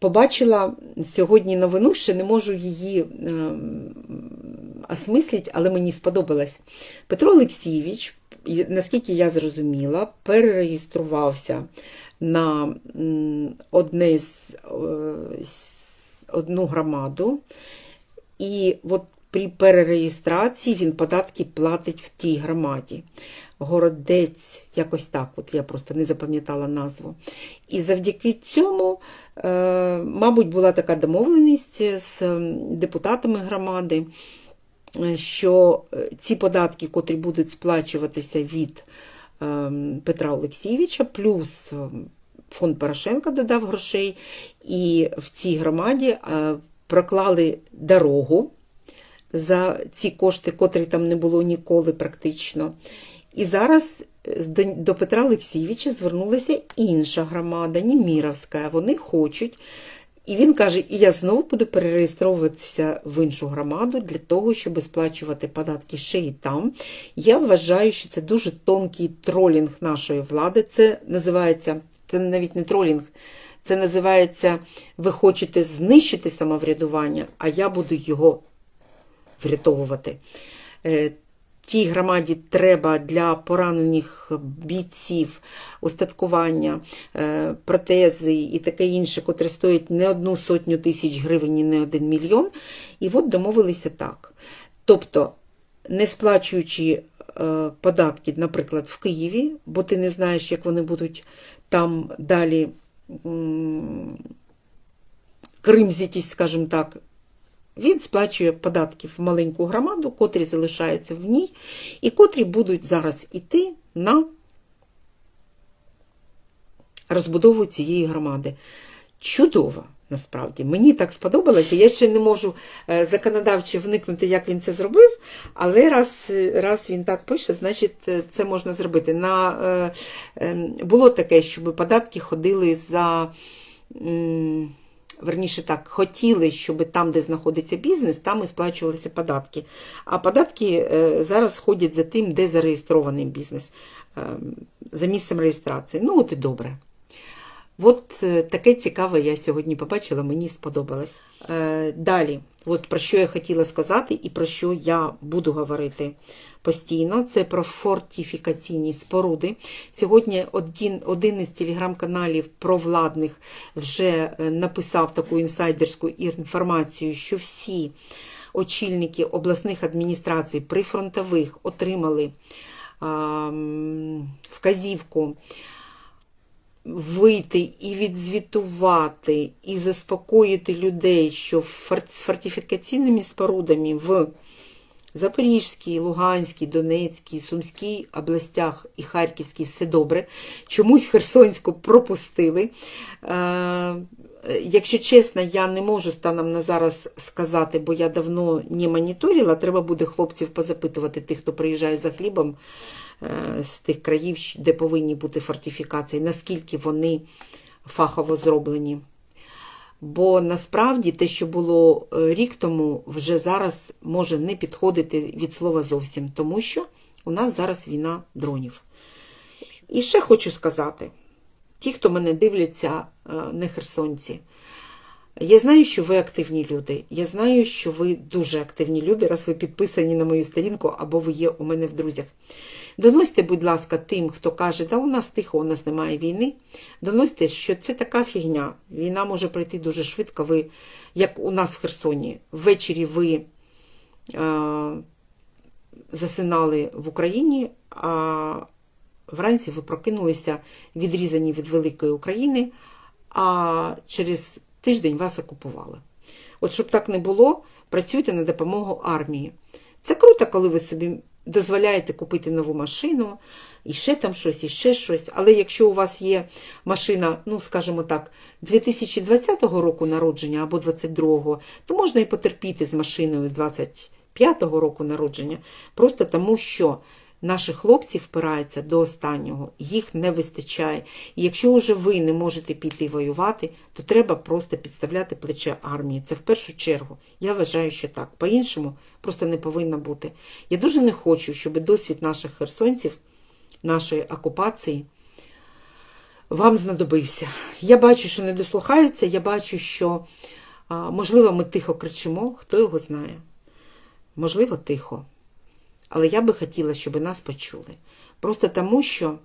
побачила сьогодні новину, ще не можу її е, осмислити, але мені сподобалось. Петро Олексійович, наскільки я зрозуміла, перереєструвався на одне е, з- одну громаду. І от при перереєстрації він податки платить в тій громаді. Городець, якось так, от я просто не запам'ятала назву. І завдяки цьому, е, мабуть, була така домовленість з ем, депутатами громади, е, що е, ці податки, котрі будуть сплачуватися від ем, Петра Олексійовича, плюс ем, фонд Порошенка додав грошей, і в цій громаді е, проклали дорогу за ці кошти, котрі там не було ніколи практично. І зараз е, до, Петра Олексійовича звернулася інша громада, Німіровська. Вони хочуть. І він каже: і я знову буду перереєстровуватися в іншу громаду для того, щоб сплачувати податки ще і там. Я вважаю, що це дуже тонкий тролінг нашої влади. Це називається, це навіть не тролінг, це називається ви хочете знищити самоврядування, а я буду його врятовувати. Тій громаді треба для поранених бійців устаткування, е, протези і таке інше, котре стоїть не одну сотню тисяч гривень, і не один мільйон. І от домовилися так. Тобто, не сплачуючи е, податки, наприклад, в Києві, бо ти не знаєш, як вони будуть там далі м, кримзітись, скажімо так, він сплачує податки в маленьку громаду, котрі залишаються в ній, і котрі будуть зараз іти на розбудову цієї громади. Чудово, насправді. Мені так сподобалося. Я ще не можу е, законодавчо вникнути, як він це зробив, але раз, раз він так пише, значить е, це можна зробити. На, е, е, було таке, щоб податки ходили за. Верніше так, хотіли, щоб там, де знаходиться бізнес, там і сплачувалися податки. А податки е, зараз ходять за тим, де зареєстрований бізнес, е, за місцем реєстрації. Ну, от і добре. От е, таке цікаве я сьогодні побачила, мені сподобалось. Е, Далі, от про що я хотіла сказати і про що я буду говорити постійно, це про фортифікаційні споруди. Сьогодні один, один із телеграм-каналів провладних вже е, написав таку інсайдерську інформацію, що всі очільники обласних адміністрацій прифронтових отримали а, вказівку вийти і відзвітувати, і заспокоїти людей, що з фортифікаційними спорудами в Запорізькій, Луганській, Донецькій, Сумській областях і Харківській все добре. Чомусь Херсонську пропустили. Е, Якщо чесно, я не можу станом на зараз сказати, бо я давно не моніторила. Треба буде хлопців позапитувати тих, хто приїжджає за хлібом е, з тих країв, де повинні бути фортифікації, наскільки вони фахово зроблені. Бо насправді те, що було е, рік тому, вже зараз може не підходити від слова зовсім, тому що у нас зараз війна дронів. І ще хочу сказати: ті, хто мене дивляться, не херсонці, я знаю, що ви активні люди. Я знаю, що ви дуже активні люди, раз ви підписані на мою сторінку або ви є у мене в друзях. Доносьте, будь ласка, тим, хто каже, да у нас тихо, у нас немає війни. Доносьте, що це така фігня. Війна може пройти дуже швидко. Ви, як у нас в Херсоні, ввечері ви е, засинали в Україні, а вранці ви прокинулися відрізані від великої України, а через тиждень вас окупували. От щоб так не було, працюйте на допомогу армії. Це круто, коли ви собі дозволяєте купити нову машину, і ще там щось, і ще щось. Але якщо у вас є машина, ну скажімо так, 2020 року народження або 22-го, то можна і потерпіти з машиною 25-го року народження, просто тому що наші хлопці впираються до останнього, їх не вистачає. І якщо вже ви не можете піти воювати, то треба просто підставляти плече армії. Це в першу чергу. Я вважаю, що так. По-іншому просто не повинно бути. Я дуже не хочу, щоб досвід наших херсонців, нашої окупації, вам знадобився. Я бачу, що не дослухаються, я бачу, що, можливо, ми тихо кричимо, хто його знає. Можливо, тихо. Але я би хотіла, щоб нас почули. Просто тому, що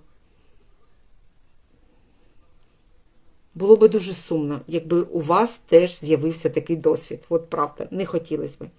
було би дуже сумно, якби у вас теж з'явився такий досвід. От правда, не хотілося би.